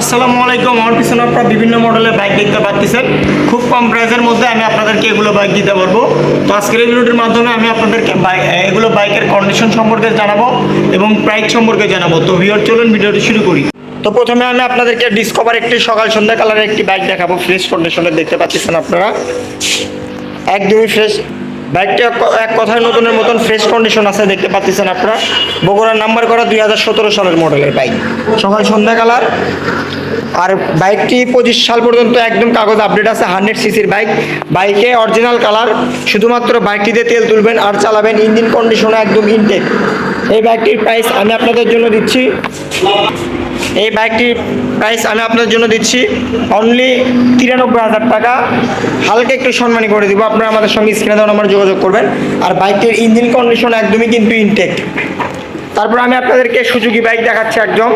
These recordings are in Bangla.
আসসালামু আলাইকুম। আমার পিছনে আপনারা বিভিন্ন মডেলের বাইক দেখতে পাচ্ছেন। খুব কম প্রাইসের মধ্যে আমি আপনাদেরকে এগুলো বাইক দিতে পারব। তো আজকের এই ভিডিওটির মাধ্যমে আমি আপনাদেরকে এগুলো বাইকের কন্ডিশন সম্পর্কে জানাব এবং প্রাইস সম্পর্কে জানাব। তো ভিডিও চলুন ভিডিওটি শুরু করি। তো প্রথমে আমি আপনাদেরকে ডিসকভার একটি সকাল সন্ধ্যা কালারের একটি বাইক দেখাবো। ফ্রেশ কন্ডিশনের দেখতে পাচ্ছেন আপনারা। একদমই ফ্রেশ বাইকটি এক- কথায় নতুনের মতন ফ্রেশ কন্ডিশন আছে, দেখতে পাচ্ছেন আপনারা। বগুড়ার নাম্বার করা দুই হাজার সতেরো সালের মডেলের বাইক। সকাল সন্ধ্যা কালার। আর বাইকটি পঁচিশ সাল পর্যন্ত একদম কাগজ আপডেট আছে, হান্ড্রেড সিসির বাইক। বাইকে অরিজিনাল কালার, শুধুমাত্র বাইকটিতে তেল তুলবেন আর চালাবেন, ইঞ্জিন কন্ডিশনে একদম ইনটেক এই বাইকটির প্রাইস আমি আপনাদের জন্য দিচ্ছি। এই বাইকটির প্রাইস আমি আপনাদের জন্য দিচ্ছি অনলি তিরানব্বই হাজার টাকা। হালকা একটু সম্মানী করে দিব, আপনারা আমাদের সঙ্গে স্ক্রিনে দেওয়া নাম্বার যোগাযোগ করবেন। আর বাইকটির ইঞ্জিন কন্ডিশন একদমই কিন্তু ইনটেক তারপর আমি আপনাদেরকে সুজুকি বাইক দেখাচ্ছি একদম।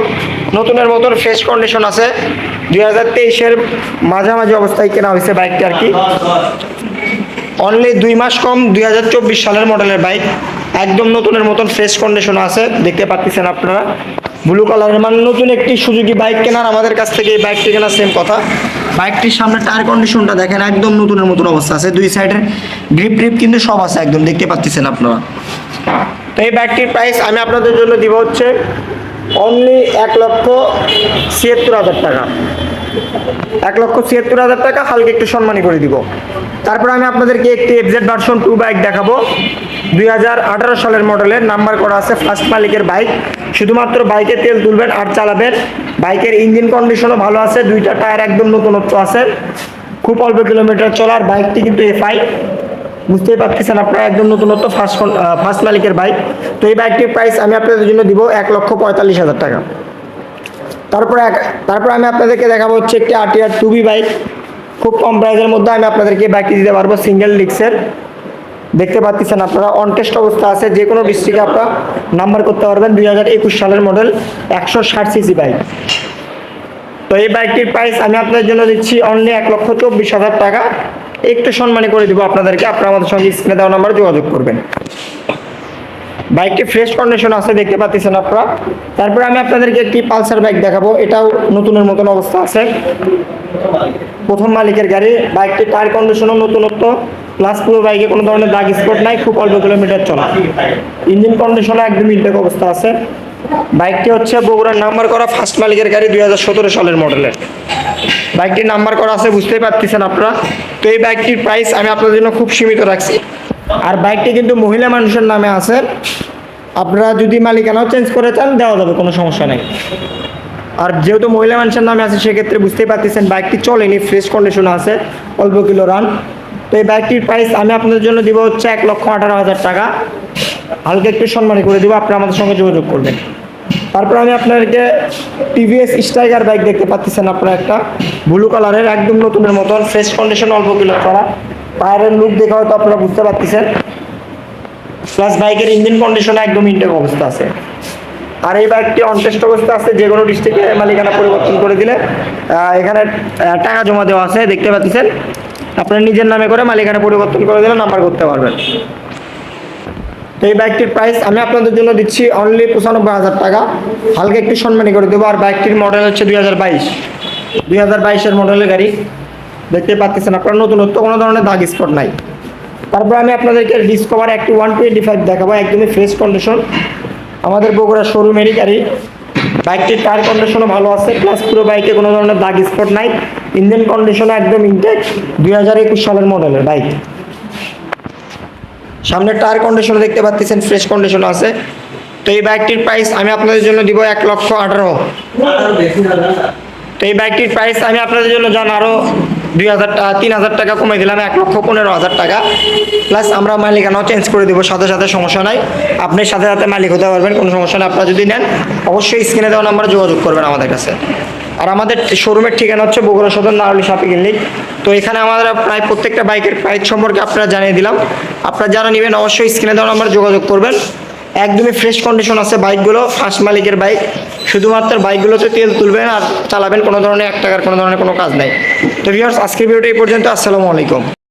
নতুনের মতন ফ্রেশ কন্ডিশন আছে। দুই হাজার তেইশের মাঝামাঝি অবস্থায় কেনা হয়েছে বাইকটি আর কি। অনলি দুই মাস কম, দুই হাজার চব্বিশ সালের মডেলের বাইক একদম নতুনের মতন ফ্রেশ কন্ডিশন আছে, দেখতে পাচ্ছেন আপনারা। ব্লু কালারের মানে নতুন একটি সুজুকি বাইক কেনার আমাদের কাছ থেকে এই বাইকটি কেনার সেম কথা। বাইকটির সামনে টায়ার কন্ডিশনটা দেখেন, একদম নতুনের মতন অবস্থা আছে। দুই সাইডের গ্রিপ গ্রিপ কিন্তু সব আছে একদম, দেখতে পাচ্ছেন আপনারা। তো এই ব্যাগটির প্রাইস আমি আপনাদের জন্য দিব হচ্ছে অনলি এক লক্ষ ছিয়াত্তর হাজার টাকা। এক লক্ষ ছিয়াত্তর হাজার টাকা, হালকা একটু সম্মানী করে দিব। তারপর আমি আপনাদেরকে একটি এফজেড ভার্সন টু বাইক দেখাবো। দুই হাজার আঠারো সালের মডেলের নাম্বার করা আছে ফার্স্ট মালিকের বাইক শুধুমাত্র বাইকে তেল তুলবেন আর চালাবেন। বাইকের ইঞ্জিন কন্ডিশনও ভালো আছে, দুইটা টায়ার একদম নতুনত্ব আছে। খুব অল্প কিলোমিটার চলার বাইকটি কিন্তু এফআই বুঝতেই পারতেছেন আপনারা, একদম নতুনত্ব ফার্স্ট ফার্স্ট মালিকের বাইক তো এই বাইকটির প্রাইস আমি আপনাদের জন্য দিব এক লক্ষ পঁয়তাল্লিশ হাজার টাকা। তারপরে এক তারপর আমি আপনাদেরকে দেখাবো হচ্ছে একটি আরটিআর টুবি বাইক খুব কম প্রাইসের মধ্যে আমি আপনাদেরকে বাইকটি দিতে পারব সিঙ্গেল ডিক্সের দেখতে পাচ্ছেন আপনারা, অনটেস্ট অবস্থা আছে, যে কোনো ডিস্ট্রিক্টে আপনারা নাম্বার করতে পারবেন, দুই হাজার একুশ সালের মডেল একশো ষাট সিসি বাইক তো এই বাইকটির প্রাইস আমি আপনাদের জন্য দিচ্ছি অনলি এক লক্ষ চব্বিশ হাজার টাকা। একটু সম্মানী করে দিব আপনাদেরকে, আপনারা আমাদের সঙ্গে স্ক্রিনে দেওয়া নাম্বারে যোগাযোগ করবেন। বাইকটি ফ্রেশ কন্ডিশন আছে, দেখতে পাচ্ছেন আপনারা। তারপরে আমি আপনাদেরকে একটি পালসার বাইক দেখাবো। এটাও নতুনের মতন অবস্থা আছে। প্রথম মালিকের গাড়ি বাইকটি টায়ার কন্ডিশনও নতুনত্ব। প্লাস পুরো বাইকে কোনো ধরনের দাগ স্পট নাই, খুব অল্প কিলোমিটার চলা। ইঞ্জিন কন্ডিশনও একদম ইনটেক অবস্থা আছে। বাইকটি হচ্ছে বগুড়ার নাম্বার করা ফার্স্ট মালিকের গাড়ি দুই হাজার সতেরো সালের মডেলের বাইকটির নাম্বার করা আছে, বুঝতেই পারতেছেন আপনারা। তো এই বাইকটির প্রাইস আমি আপনাদের জন্য খুব সীমিত রাখছি। আর বাইকটি কিন্তু মহিলা মানুষের নামে আছে। আপনারা যদি মালিকানাও চেঞ্জ করে চান, দেওয়া যাবে, কোনো সমস্যা নেই। আর যেহেতু মহিলা মানুষের নামে আছে, সেক্ষেত্রে বুঝতেই পারতেছেন, বাইকটি চলেনি ফ্রেশ কন্ডিশনে আছে, অল্প কিলো রান তো এই বাইকটির প্রাইস আমি আপনাদের জন্য দিব হচ্ছে এক লক্ষ আঠারো হাজার টাকা। হালকা একটু সম্মানী করে দেবো, আপনারা আমাদের সঙ্গে যোগাযোগ করবেন। তারপর আমি আপনাদেরকে টিভিএস স্ট্রাইকার বাইক দেখতে পাচ্ছেন আপনারা একটা। ব্লু কালারের একদম নতুনের মতন ফ্রেশ কন্ডিশন অল্প কিলো করা। টায়ারের লুক দেখে হয়তো আপনারা বুঝতে পারতেছেন। প্লাস বাইকের ইঞ্জিন কন্ডিশনে একদম ইনটেক অবস্থা আছে। আর এই বাইকটি অনটেস্ট অবস্থা আছে যে কোনো ডিস্ট্রিক্টে মালিকানা পরিবর্তন করে দিলে এখানে টাকা জমা দেওয়া আছে, দেখতে পাচ্ছেন। আপনার নিজের নামে করে মালিকানা পরিবর্তন করে দিলে নাম্বার করতে পারবেন। এই বাইকটির প্রাইস আমি আপনাদের জন্য দিচ্ছি অনলি পঁচানব্বই হাজার টাকা। হালকা একটু সম্মানী করে দেবো। আর বাইকটির মডেল হচ্ছে দুই হাজার বাইশ। দুই হাজার বাইশের মডেলের গাড়ি। দেখতে পাচ্ছেন আপনার, নতুনত্ব, কোনো ধরনের দাগ স্পট নাই। তারপর আমি আপনাদেরকে ডিসকভার একটি ওয়ান টোয়েন্টি ফাইভ দেখাবো, একদমই ফ্রেশ কন্ডিশন আমাদের বগুড়া শোরুমেরই গাড়ি। বাইকটির টায়ার কন্ডিশনও ভালো আছে প্লাস পুরো বাইকে কোনো ধরনের দাগ স্পট নাই। ইঞ্জিন কন্ডিশনও একদম ইনটেক দুই হাজার একুশ সালের মডেলের বাইক। সামনের টায়ার কন্ডিশন দেখতে পাচ্ছেন ফ্রেশ কন্ডিশন আছে। তো এই বাইকটির প্রাইস আমি আপনাদের জন্য দিব এক লক্ষ আঠারো। তো এই বাইকটির প্রাইস আমি আপনাদের জন্য জান আরও দুই হাজার টাকা তিন হাজার টাকা কমে দিলাম, এক লক্ষ পনেরো হাজার টাকা। প্লাস আমরা মালিকানাও চেঞ্জ করে দেবো, সাথে সাথে সমস্যা নাই। আপনি সাথে সাথে মালিক হতে পারবেন, কোনো সমস্যা নেই। আপনারা যদি নেন, অবশ্যই স্ক্রিনে দেওয়া নাম্বারে যোগাযোগ করবেন আমাদের কাছে। আর আমাদের শোরুমের ঠিকানা হচ্ছে বগুড়া সদর নারলি শপিং ক্লিনিক। তো এখানে আমাদের প্রায় প্রত্যেকটা বাইকের প্রাইস সম্পর্কে আপনারা জানিয়ে দিলাম। আপনারা যারা নেবেন অবশ্যই স্ক্রিনে দেওয়া আমরা যোগাযোগ করবেন। একদমই ফ্রেশ কন্ডিশন আছে বাইকগুলো ফার্স্ট মালিকের বাইক। শুধুমাত্র বাইকগুলোতে তেল তুলবেন আর চালাবেন, কোনো ধরনের এক টাকার কোনো ধরনের কোনো কাজ নাই। তো ভিউয়ার্স আজকের ভিডিওটা এই পর্যন্ত। আসসালামু আলাইকুম।